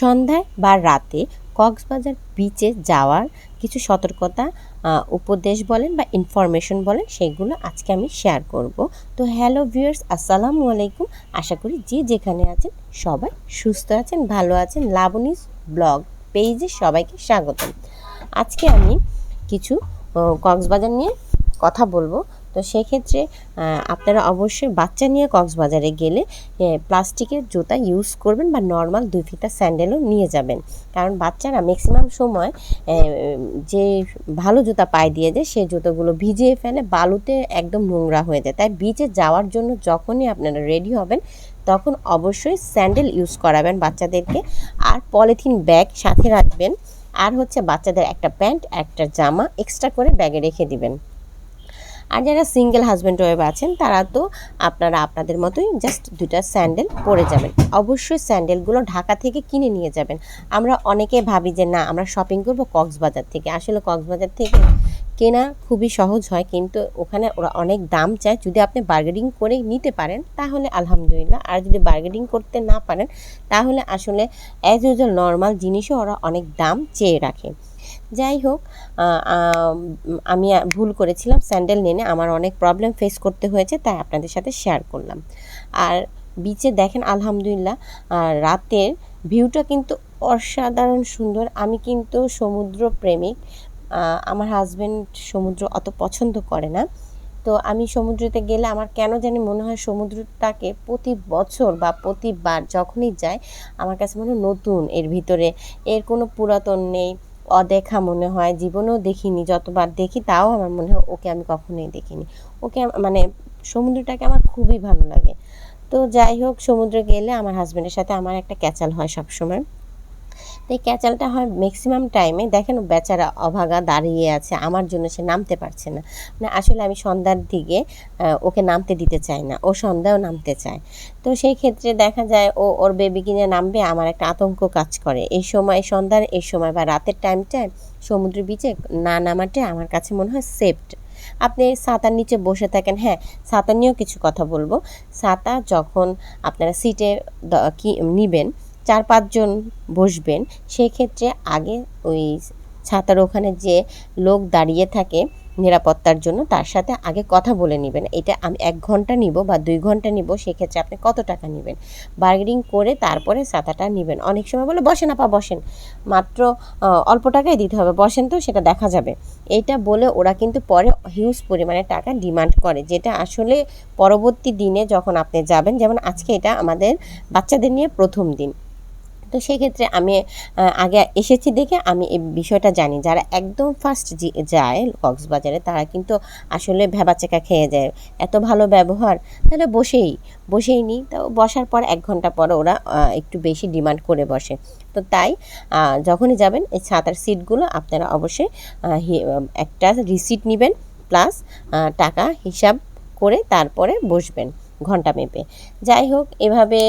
সন্ধ্যায় বা রাতে কক্সবাজার বিচে যাওয়ার কিছু সতর্কতা উপদেশ বলেন বা ইনফরমেশন বলেন, সেগুলো আজকে আমি শেয়ার করব। তো হ্যালো ভিউয়ার্স আসসালামু আলাইকুম। আশা করি যে যেখানে আছেন সবাই সুস্থ আছেন, ভালো আছেন। লাবণীস ব্লগ পেজে সবাইকে স্বাগতম। আজকে আমি কিছু কক্সবাজার নিয়ে কথা বলব। তো সেক্ষেত্রে আপনারা অবশ্যই বাচ্চা নিয়ে কক্সবাজারে গেলে প্লাস্টিকের জুতা ইউজ করবেন বা নর্মাল দুই ফিতা স্যান্ডেলও নিয়ে যাবেন। কারণ বাচ্চারা ম্যাক্সিমাম সময় যে ভালো জুতা পায়ে দিয়ে যায় সেই জুতোগুলো ভিজিয়ে ফেলে, বালুতে একদম নোংরা হয়ে যায়। তাই বিচে যাওয়ার জন্য যখনই আপনারা রেডি হবেন, তখন অবশ্যই স্যান্ডেল ইউজ করাবেন বাচ্চাদেরকে। আর পলিথিন ব্যাগ সাথে রাখবেন। আর হচ্ছে বাচ্চাদের একটা প্যান্ট একটা জামা এক্সট্রা করে ব্যাগে রেখে দিবেন। আর যারা সিঙ্গেল হাজব্যান্ড ওয়েব আছেন, তারা তো আপনারা আপনাদের মতোই জাস্ট দুটা স্যান্ডেল পরে যাবেন। অবশ্যই স্যান্ডেলগুলো ঢাকা থেকে কিনে নিয়ে যাবেন। আমরা অনেকে ভাবি যে, না, আমরা শপিং করব কক্সবাজার থেকে। আসলে কক্সবাজার থেকে কেনা খুবই সহজ হয়, কিন্তু ওখানে ওরা অনেক দাম চায়। যদি আপনি বার্গেনিং করে নিতে পারেন, তাহলে আলহামদুলিল্লাহ। আর যদি বার্গেনিং করতে না পারেন, তাহলে আসলে অ্যাজ ইউজুয়াল নর্মাল জিনিসও ওরা অনেক দাম চেয়ে রাখে। যাই হোক আমি ভুল করেছিলাম, স্যান্ডেল নিয়ে আমার অনেক প্রবলেম ফেস করতে হয়েছে, তাই আপনাদের সাথে শেয়ার করলাম। আর বিচে দেখেন, আলহামদুলিল্লাহ রাতের ভিউটা কিন্তু অসাধারণ সুন্দর। আমি কিন্তু সমুদ্র প্রেমিক আমার হাজব্যান্ড সমুদ্র অত পছন্দ করে না। তো আমি সমুদ্রতে গেলে আমার কেন জানি মনে হয় সমুদ্রটাকে প্রতি বছর বা প্রতিবার যখনই যাই, আমার কাছে মনে হয় নতুন, এর ভিতরে এর কোনো পুরাতন নেই। অদেখা মনে হয়, জীবনেও দেখিনি, যতবার দেখি তাও আমার মনে হয় ওকে আমি কখনোই দেখিনি। ওকে মানে সমুদ্রটাকে আমার খুবই ভালো লাগে। তো যাই হোক, সমুদ্রে গেলে আমার হাজব্যান্ডের সাথে আমার একটা ক্যাচাল হয় সবসময়। তো এই ক্যাচালটা হয় ম্যাক্সিমাম টাইমে দেখেন বেচারা অভাগা দাঁড়িয়ে আছে, আমার জন্য সে নামতে পারছে না। মানে আসলে আমি সন্ধ্যার দিকে ওকে নামতে দিতে চাই না, ও সন্ধ্যাও নামতে চায়। তো সেই ক্ষেত্রে দেখা যায় ও, ওর বেবি কিনে নামবে, আমার একটা আতঙ্ক কাজ করে। এই সময় সন্ধ্যার এই সময় বা রাতের টাইমটায় সমুদ্র বিচে না নামাটা আমার কাছে মনে হয় সেফট আপনি ছাতার নিচে বসে থাকেন হ্যাঁ ছাতা নিয়েও কিছু কথা বলব। ছাতা যখন আপনারা সিটে কি, নিবেন চার পাঁচজন বসবেন, সেক্ষেত্রে আগে ওই ছাতার ওখানে যে লোক দাঁড়িয়ে থাকে নিরাপত্তার জন্য, তার সাথে আগে কথা বলে নেবেন। এটা আমি এক ঘণ্টা নিব বা দুই ঘণ্টা নিব, সেক্ষেত্রে আপনি কত টাকা নেবেন? বার্গেনিং করে তারপরে ছাতাটা নেবেন। অনেক সময় বলে, বসেন আপা, বসেন। মাত্র অল্প টাকাই দিতে হবে। বসেন তো, সেটা দেখা যাবে। এটা বলে ওরা কিন্তু পরে হিউজ পরিমাণে টাকা ডিমান্ড করে, যেটা আসলে পরবর্তী দিনে যখন আপনি যাবেন, যেমন আজকে এটা আমাদের বাচ্চাদের নিয়ে প্রথম দিন। তো সেক্ষেত্রে আমি আগে এসেছি দেখে আমি এই বিষয়টা জানি। যারা একদম ফার্স্ট যায় কক্সবাজারে, তারা কিন্তু আসলে ভেবাচেকা খেয়ে যায়। এত ভালো ব্যবহার, তাহলে বসেই বসেই নিই। তো বসার পর এক ঘণ্টা পর ওরা একটু বেশি ডিমান্ড করে বসে। তো তাই যখনই যাবেন, এই ছাতার সিটগুলো আপনারা অবশ্যই একটা রিসিট নেবেন প্লাস টাকা হিসাব করে তারপরে বসবেন। ঘণ্টা মেপে। যাই হোক, এভাবে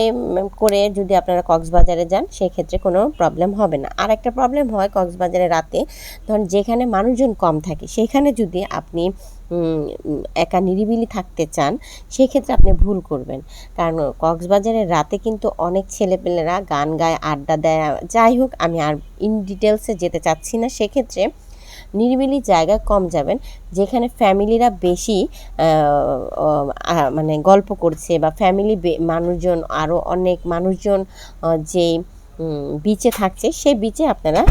করে যদি আপনারা কক্সবাজারে যান, সেক্ষেত্রে কোনো প্রবলেম হবে না। আর একটা প্রবলেম হয় কক্সবাজারে রাতে, ধরুন যেখানে মানুষজন কম থাকে, সেখানে যদি আপনি একা নিরিবিলি থাকতে চান, সেক্ষেত্রে আপনি ভুল করবেন। কারণ কক্সবাজারের রাতে কিন্তু অনেক ছেলেপেলেরা গান গায়, আড্ডা দেয়। যাই হোক, আমি আর ইন ডিটেলসে যেতে চাচ্ছি না। সেক্ষেত্রে নিরিবিলি জায়গা কম যাবেন, যেখানে ফ্যামিলিরা বেশি মানে গল্প করছে বা ফ্যামিলি মানুষজন আরও অনেক মানুষজন যে বিচে থাকছে, সেই বিচে আপনারা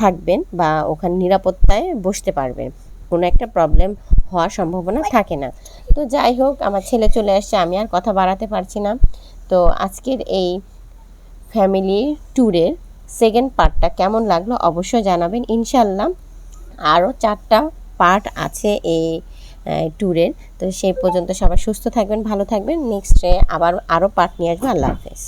থাকবেন বা ওখানে নিরাপত্তায় বসতে পারবেন। কোনো একটা প্রবলেম হওয়ার সম্ভাবনা থাকে না। তো যাই হোক, আমার ছেলে চলে আসছে, আমি আর কথা বাড়াতে পারছি না। তো আজকের এই ফ্যামিলি ট্যুরের সেকেন্ড পার্টটা কেমন লাগল অবশ্যই জানাবেন ইনশাল্লাহ আরও চারটা পার্ট আছে এই ট্যুরের তো সেই পর্যন্ত সবাই সুস্থ থাকবেন, ভালো থাকবেন। নেক্সট আবার আরও পার্ট নিয়ে আসবেন আল্লাহ হাফেজ।